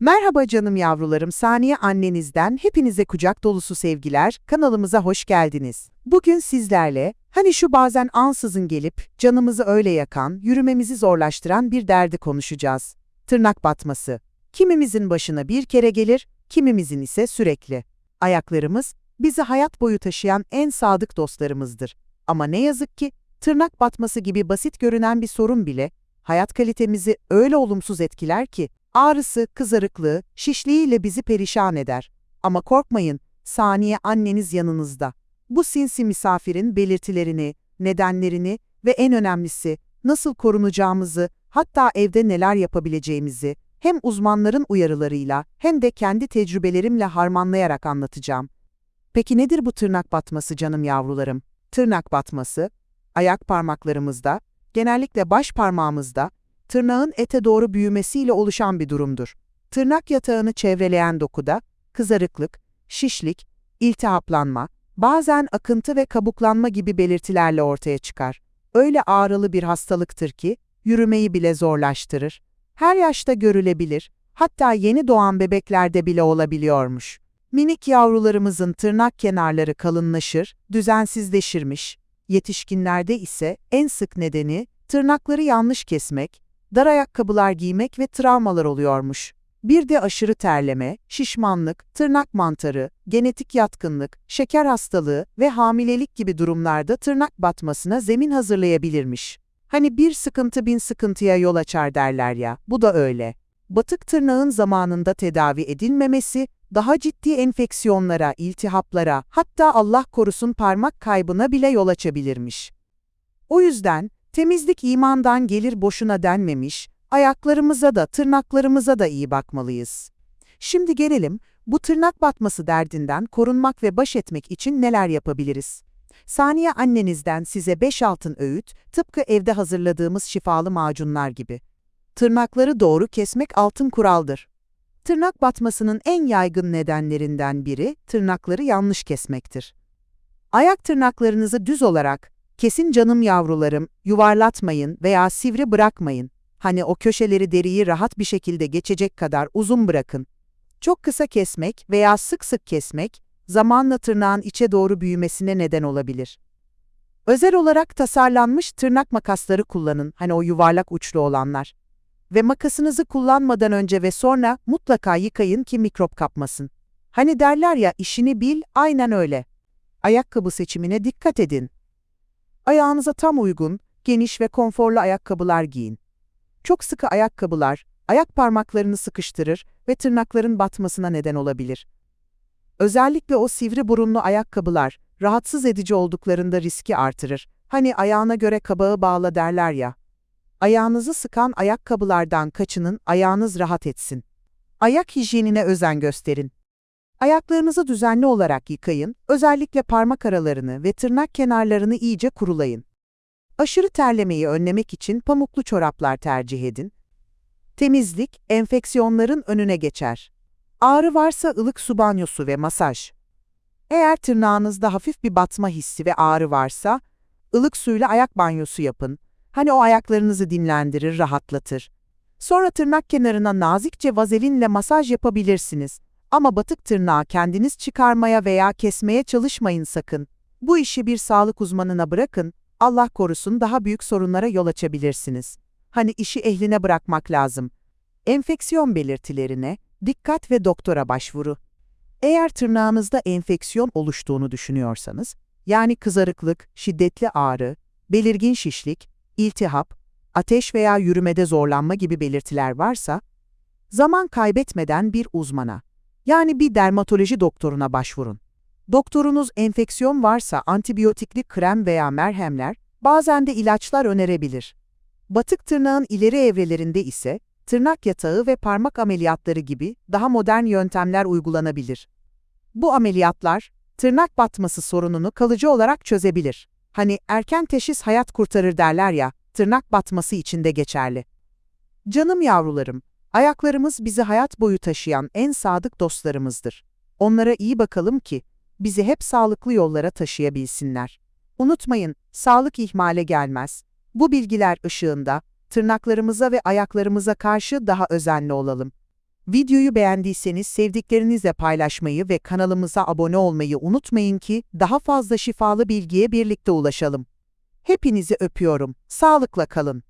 Merhaba canım yavrularım, Saniye annenizden hepinize kucak dolusu sevgiler, kanalımıza hoş geldiniz. Bugün sizlerle, hani şu bazen ansızın gelip canımızı öyle yakan, yürümemizi zorlaştıran bir derdi konuşacağız. Tırnak batması. Kimimizin başına bir kere gelir, kimimizin ise sürekli. Ayaklarımız, bizi hayat boyu taşıyan en sadık dostlarımızdır. Ama ne yazık ki, tırnak batması gibi basit görünen bir sorun bile, hayat kalitemizi öyle olumsuz etkiler ki, Ağrısı, kızarıklığı, şişliğiyle bizi perişan eder. Ama korkmayın, saniye anneniz yanınızda. Bu sinsi misafirin belirtilerini, nedenlerini ve en önemlisi nasıl korunacağımızı, hatta evde neler yapabileceğimizi hem uzmanların uyarılarıyla hem de kendi tecrübelerimle harmanlayarak anlatacağım. Peki nedir bu tırnak batması canım yavrularım? Tırnak batması, ayak parmaklarımızda, genellikle baş parmağımızda tırnağın ete doğru büyümesiyle oluşan bir durumdur. Tırnak yatağını çevreleyen dokuda kızarıklık, şişlik, iltihaplanma, bazen akıntı ve kabuklanma gibi belirtilerle ortaya çıkar. Öyle ağrılı bir hastalıktır ki yürümeyi bile zorlaştırır. Her yaşta görülebilir, hatta yeni doğan bebeklerde bile olabiliyormuş. Minik yavrularımızın tırnak kenarları kalınlaşır, düzensizleşirmiş. Yetişkinlerde ise en sık nedeni tırnakları yanlış kesmek, dar ayakkabılar giymek ve travmalar oluyormuş. Bir de aşırı terleme, şişmanlık, tırnak mantarı, genetik yatkınlık, şeker hastalığı ve hamilelik gibi durumlarda tırnak batmasına zemin hazırlayabilirmiş. Hani bir sıkıntı bin sıkıntıya yol açar derler ya, bu da öyle. Batık tırnağın zamanında tedavi edilmemesi, daha ciddi enfeksiyonlara, iltihaplara, hatta Allah korusun parmak kaybına bile yol açabilirmiş. O yüzden, Temizlik imandan gelir boşuna denmemiş, ayaklarımıza da tırnaklarımıza da iyi bakmalıyız. Şimdi gelelim, bu tırnak batması derdinden korunmak ve baş etmek için neler yapabiliriz? Saniye annenizden size 5 altın öğüt, tıpkı evde hazırladığımız şifalı macunlar gibi. Tırnakları doğru kesmek altın kuraldır. Tırnak batmasının en yaygın nedenlerinden biri tırnakları yanlış kesmektir. Ayak tırnaklarınızı düz olarak, Kesin canım yavrularım, yuvarlatmayın veya sivri bırakmayın. Hani o köşeleri deriyi rahat bir şekilde geçecek kadar uzun bırakın. Çok kısa kesmek veya sık sık kesmek, zamanla tırnağın içe doğru büyümesine neden olabilir. Özel olarak tasarlanmış tırnak makasları kullanın, hani o yuvarlak uçlu olanlar. Ve makasınızı kullanmadan önce ve sonra mutlaka yıkayın ki mikrop kapmasın. Hani derler ya işini bil, aynen öyle. Ayakkabı seçimine dikkat edin. Ayağınıza tam uygun, geniş ve konforlu ayakkabılar giyin. Çok sıkı ayakkabılar, ayak parmaklarını sıkıştırır ve tırnakların batmasına neden olabilir. Özellikle o sivri burunlu ayakkabılar, rahatsız edici olduklarında riski artırır. Hani ayağına göre kabağı bağla derler ya. Ayağınızı sıkan ayakkabılardan kaçının, ayağınız rahat etsin. Ayak hijyenine özen gösterin. Ayaklarınızı düzenli olarak yıkayın, özellikle parmak aralarını ve tırnak kenarlarını iyice kurulayın. Aşırı terlemeyi önlemek için pamuklu çoraplar tercih edin. Temizlik, enfeksiyonların önüne geçer. Ağrı varsa ılık su banyosu ve masaj. Eğer tırnağınızda hafif bir batma hissi ve ağrı varsa, ılık suyla ayak banyosu yapın. Hani o ayaklarınızı dinlendirir, rahatlatır. Sonra tırnak kenarına nazikçe vazelinle masaj yapabilirsiniz. Ama batık tırnağı kendiniz çıkarmaya veya kesmeye çalışmayın sakın. Bu işi bir sağlık uzmanına bırakın, Allah korusun daha büyük sorunlara yol açabilirsiniz. Hani işi ehline bırakmak lazım. Enfeksiyon belirtilerine dikkat ve doktora başvuru. Eğer tırnağınızda enfeksiyon oluştuğunu düşünüyorsanız, yani kızarıklık, şiddetli ağrı, belirgin şişlik, iltihap, ateş veya yürümede zorlanma gibi belirtiler varsa, zaman kaybetmeden bir uzmana, yani bir dermatoloji doktoruna başvurun. Doktorunuz enfeksiyon varsa antibiyotikli krem veya merhemler, bazen de ilaçlar önerebilir. Batık tırnağın ileri evrelerinde ise tırnak yatağı ve parmak ameliyatları gibi daha modern yöntemler uygulanabilir. Bu ameliyatlar, tırnak batması sorununu kalıcı olarak çözebilir. Hani erken teşhis hayat kurtarır derler ya, tırnak batması için de geçerli. Canım yavrularım, Ayaklarımız bizi hayat boyu taşıyan en sadık dostlarımızdır. Onlara iyi bakalım ki bizi hep sağlıklı yollara taşıyabilsinler. Unutmayın, sağlık ihmale gelmez. Bu bilgiler ışığında tırnaklarımıza ve ayaklarımıza karşı daha özenli olalım. Videoyu beğendiyseniz sevdiklerinizle paylaşmayı ve kanalımıza abone olmayı unutmayın ki daha fazla şifalı bilgiye birlikte ulaşalım. Hepinizi öpüyorum. Sağlıkla kalın.